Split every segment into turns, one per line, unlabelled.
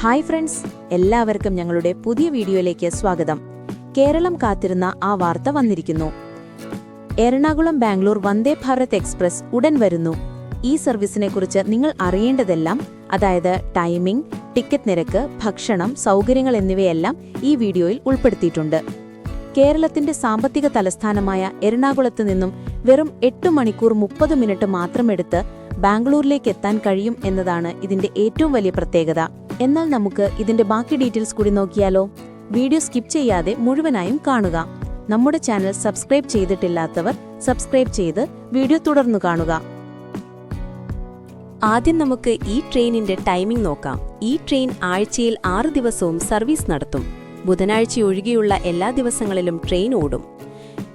Hi friends എല്ലാവർക്കും ഞങ്ങളുടെ പുതിയ വീഡിയോയിലേക്ക് സ്വാഗതം. കേരളം കാത്തിരുന്ന ആ വാർത്ത വന്നിരിക്കുന്നു. എറണാകുളം ബാംഗ്ലൂർ വന്ദേ ഭാരത് എക്സ്പ്രസ് ഉടൻ വരുന്നു. ഈ സർവീസിനെ കുറിച്ച് നിങ്ങൾ അറിയേണ്ടതെല്ലാം അതായത് ടൈമിംഗ് ടിക്കറ്റ് നിരക്ക് ഭക്ഷണം സൗകര്യങ്ങൾ എന്നിവയെല്ലാം ഈ വീഡിയോയിൽ ഉൾപ്പെടുത്തിയിട്ടുണ്ട്. കേരളത്തിന്റെ സാമ്പത്തിക തലസ്ഥാനമായ എറണാകുളത്ത് നിന്നും വെറും എട്ട് മണിക്കൂർ മുപ്പത് മിനിറ്റ് മാത്രമെടുത്ത് ബാംഗ്ലൂരിലേക്ക് എത്താൻ കഴിയും എന്നതാണ് ഇതിന്റെ ഏറ്റവും വലിയ പ്രത്യേകത. എന്നാൽ നമുക്ക് ഇതിന്റെ ബാക്കി ഡീറ്റെയിൽസ് കൂടി നോക്കിയാലോ? വീഡിയോ സ്കിപ്പ് ചെയ്യാതെ മുഴുവനായും കാണുക. നമ്മുടെ ചാനൽ സബ്സ്ക്രൈബ് ചെയ്തിട്ടില്ലാത്തവർ സബ്സ്ക്രൈബ് ചെയ്ത് വീഡിയോ തുടർന്നു കാണുക.
ആദ്യം നമുക്ക് ഈ ട്രെയിനിന്റെ ടൈമിംഗ് നോക്കാം. ഈ ട്രെയിൻ ആഴ്ചയിൽ ആറ് ദിവസവും സർവീസ് നടത്തും. ബുധനാഴ്ച ഒഴികെയുള്ള എല്ലാ ദിവസങ്ങളിലും ട്രെയിൻ ഓടും.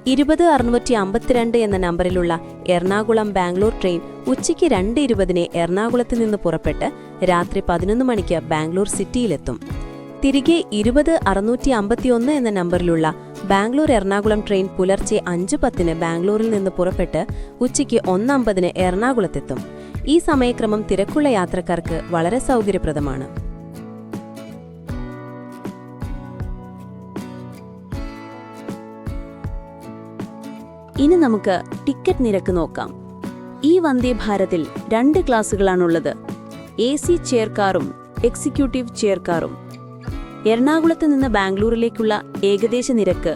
ഇരുപത് അറുന്നൂറ്റി അമ്പത്തിരണ്ട് എന്ന നമ്പറിലുള്ള എറണാകുളം ബാംഗ്ലൂർ ട്രെയിൻ ഉച്ചയ്ക്ക് രണ്ട് ഇരുപതിന് എറണാകുളത്ത് നിന്ന് പുറപ്പെട്ട് രാത്രി പതിനൊന്ന് മണിക്ക് ബാംഗ്ലൂർ സിറ്റിയിലെത്തും. തിരികെ ഇരുപത് അറുന്നൂറ്റി അമ്പത്തിയൊന്ന് എന്ന നമ്പറിലുള്ള ബാംഗ്ലൂർ എറണാകുളം ട്രെയിൻ പുലർച്ചെ അഞ്ച് പത്തിന് ബാംഗ്ലൂരിൽ നിന്ന് പുറപ്പെട്ട് ഉച്ചയ്ക്ക് ഒന്നമ്പതിന് എറണാകുളത്തെത്തും. ഈ സമയക്രമം തിരക്കുള്ള യാത്രക്കാർക്ക് വളരെ സൗകര്യപ്രദമാണ്.
ഇനി നമുക്ക് ടിക്കറ്റ് നിരക്ക് നോക്കാം. ഈ വന്ദേ ഭാരതിൽ രണ്ട് ക്ലാസ്സുകളാണുള്ളത് എ സി ചെയർ കാറും എക്സിക്യൂട്ടീവ് ചെയർ കാറും എറണാകുളത്ത് നിന്ന് ബാംഗ്ലൂരിലേക്കുള്ള ഏകദേശ നിരക്ക്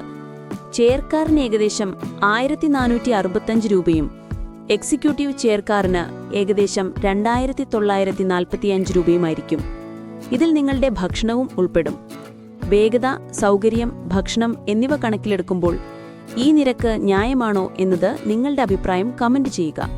ചെയർ കാറിന് ഏകദേശം ആയിരത്തി നാനൂറ്റി അറുപത്തഞ്ച് രൂപയും എക്സിക്യൂട്ടീവ് ചെയർ കാറിന് ഏകദേശം രണ്ടായിരത്തി തൊള്ളായിരത്തി നാൽപ്പത്തിയഞ്ച് രൂപയുമായിരിക്കും. ഇതിൽ നിങ്ങളുടെ ഭക്ഷണവും ഉൾപ്പെടും. വേഗത സൗകര്യം ഭക്ഷണം എന്നിവ കണക്കിലെടുക്കുമ്പോൾ ഈ നിരക്ക് ന്യായമാണോ എന്നത് നിങ്ങളുടെ അഭിപ്രായം കമന്റ് ചെയ്യുക.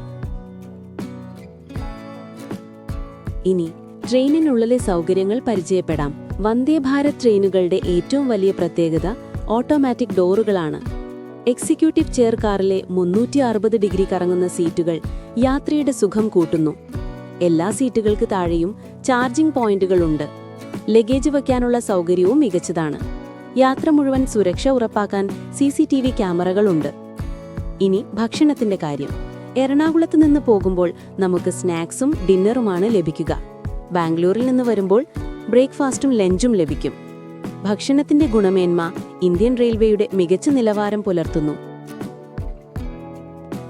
ഇനി ട്രെയിനിനുള്ളിലെ സൗകര്യങ്ങൾ പരിചയപ്പെടാം. വന്ദേ ഭാരത് ട്രെയിനുകളുടെ ഏറ്റവും വലിയ പ്രത്യേകത ഓട്ടോമാറ്റിക് ഡോറുകളാണ്. എക്സിക്യൂട്ടീവ് ചെയർ കാറിലെ മുന്നൂറ്റി അറുപത് ഡിഗ്രി കറങ്ങുന്ന സീറ്റുകൾ യാത്രയുടെ സുഖം കൂട്ടുന്നു. എല്ലാ സീറ്റുകൾക്ക് താഴെയും ചാർജിംഗ് പോയിന്റുകളുണ്ട്. ലഗേജ് വയ്ക്കാനുള്ള സൗകര്യവും മികച്ചതാണ്. യാത്ര മുഴുവൻ സുരക്ഷ ഉറപ്പാക്കാൻ സി സി ടി വി ക്യാമറകളുണ്ട്. ഇനി ഭക്ഷണത്തിന്റെ കാര്യം. എറണാകുളത്ത് നിന്ന് പോകുമ്പോൾ നമുക്ക് സ്നാക്സും ഡിന്നറുമാണ് ലഭിക്കുക. ബാംഗ്ലൂരിൽ നിന്ന് വരുമ്പോൾ ബ്രേക്ക്ഫാസ്റ്റും ലഞ്ചും ലഭിക്കും. ഭക്ഷണത്തിന്റെ ഗുണമേന്മ ഇന്ത്യൻ റെയിൽവേയുടെ മികച്ച നിലവാരം പുലർത്തുന്നു.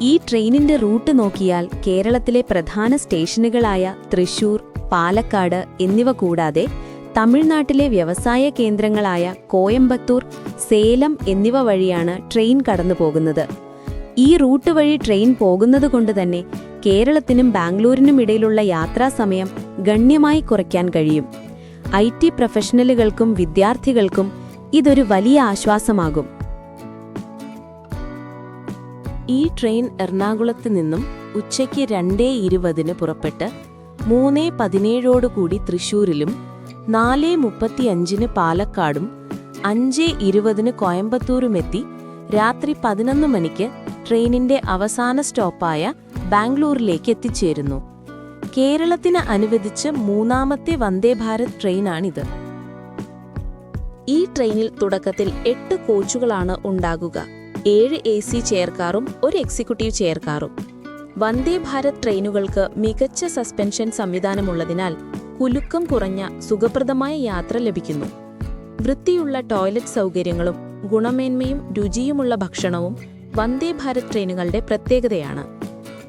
ഈ ട്രെയിനിന്റെ റൂട്ട് നോക്കിയാൽ കേരളത്തിലെ പ്രധാന സ്റ്റേഷനുകളായ തൃശൂർ പാലക്കാട് എന്നിവ കൂടാതെ തമിഴ്നാട്ടിലെ വ്യവസായ കേന്ദ്രങ്ങളായ കോയമ്പത്തൂർ സേലം എന്നിവ വഴിയാണ് ട്രെയിൻ കടന്നു പോകുന്നത് ഈ റൂട്ട് വഴി ട്രെയിൻ പോകുന്നതുകൊണ്ട് തന്നെ കേരളത്തിനും ബാംഗ്ലൂരിനും ഇടയിലുള്ള യാത്രാ സമയം ഗണ്യമായി കുറയ്ക്കാൻ കഴിയും. ഐ ടി പ്രൊഫഷണലുകൾക്കും വിദ്യാർത്ഥികൾക്കും ഇതൊരു വലിയ ആശ്വാസമാകും. ഈ ട്രെയിൻ എറണാകുളത്ത് നിന്നും ഉച്ചയ്ക്ക് രണ്ടേ ഇരുപതിന് പുറപ്പെട്ട് മൂന്നേ പതിനേഴോടുകൂടി തൃശൂരിലും നാല് മുപ്പത്തിയഞ്ചിന് പാലക്കാടും അഞ്ച് ഇരുപതിന് കോയമ്പത്തൂരുമെത്തി രാത്രി പതിനൊന്ന് മണിക്ക് ട്രെയിനിന്റെ അവസാന സ്റ്റോപ്പായ ബാംഗ്ലൂരിലേക്ക് എത്തിച്ചേരുന്നു. കേരളത്തിന് അനുവദിച്ച മൂന്നാമത്തെ വന്ദേ ഭാരത് ട്രെയിനാണിത്. ഈ ട്രെയിനിൽ തുടക്കത്തിൽ എട്ട് കോച്ചുകളാണ് ഉണ്ടാകുക. ഏഴ് എ സി ചെയർകാറും ഒരു എക്സിക്യൂട്ടീവ് ചെയർകാറും. വന്ദേ ഭാരത് ട്രെയിനുകൾക്ക് മികച്ച സസ്പെൻഷൻ സംവിധാനമുള്ളതിനാൽ കുലുക്കം കുറഞ്ഞ സുഖപ്രദമായ യാത്ര ലഭിക്കുന്നു. വൃത്തിയുള്ള ടോയ്ലറ്റ് സൗകര്യങ്ങളും ഗുണമേന്മയും രുചിയുമുള്ള ഭക്ഷണവും വന്ദേ ഭാരത് ട്രെയിനുകളുടെ പ്രത്യേകതയാണ്.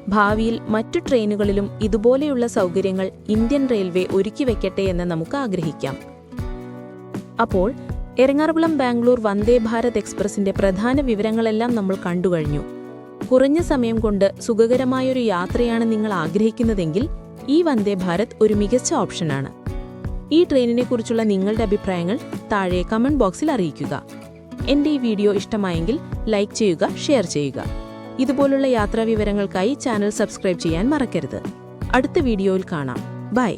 ഭാവിയിൽ മറ്റു ട്രെയിനുകളിലും ഇതുപോലെയുള്ള സൗകര്യങ്ങൾ ഇന്ത്യൻ റെയിൽവേ ഒരുക്കി വെക്കട്ടെ എന്ന് നമുക്ക് ആഗ്രഹിക്കാം. അപ്പോൾ എറണാകുളം ബാംഗ്ലൂർ വന്ദേ ഭാരത് എക്സ്പ്രസിന്റെ പ്രധാന വിവരങ്ങളെല്ലാം നമ്മൾ കണ്ടുകഴിഞ്ഞു. കുറഞ്ഞ സമയം കൊണ്ട് സുഖകരമായൊരു യാത്രയാണ് നിങ്ങൾ ആഗ്രഹിക്കുന്നതെങ്കിൽ ഈ വന്ദേ ഭാരത് ഒരു മികച്ച ഓപ്ഷനാണ്. ഈ ട്രെയിനിനെ കുറിച്ചുള്ള നിങ്ങളുടെ അഭിപ്രായങ്ങൾ താഴെ കമന്റ് ബോക്സിൽ അറിയിക്കുക. എന്റെ ഈ വീഡിയോ ഇഷ്ടമായെങ്കിൽ ലൈക്ക് ചെയ്യുക ഷെയർ ചെയ്യുക. ഇതുപോലുള്ള യാത്രാ വിവരങ്ങൾക്കായി ചാനൽ സബ്സ്ക്രൈബ് ചെയ്യാൻ മറക്കരുത്. അടുത്ത വീഡിയോയിൽ കാണാം. ബൈ.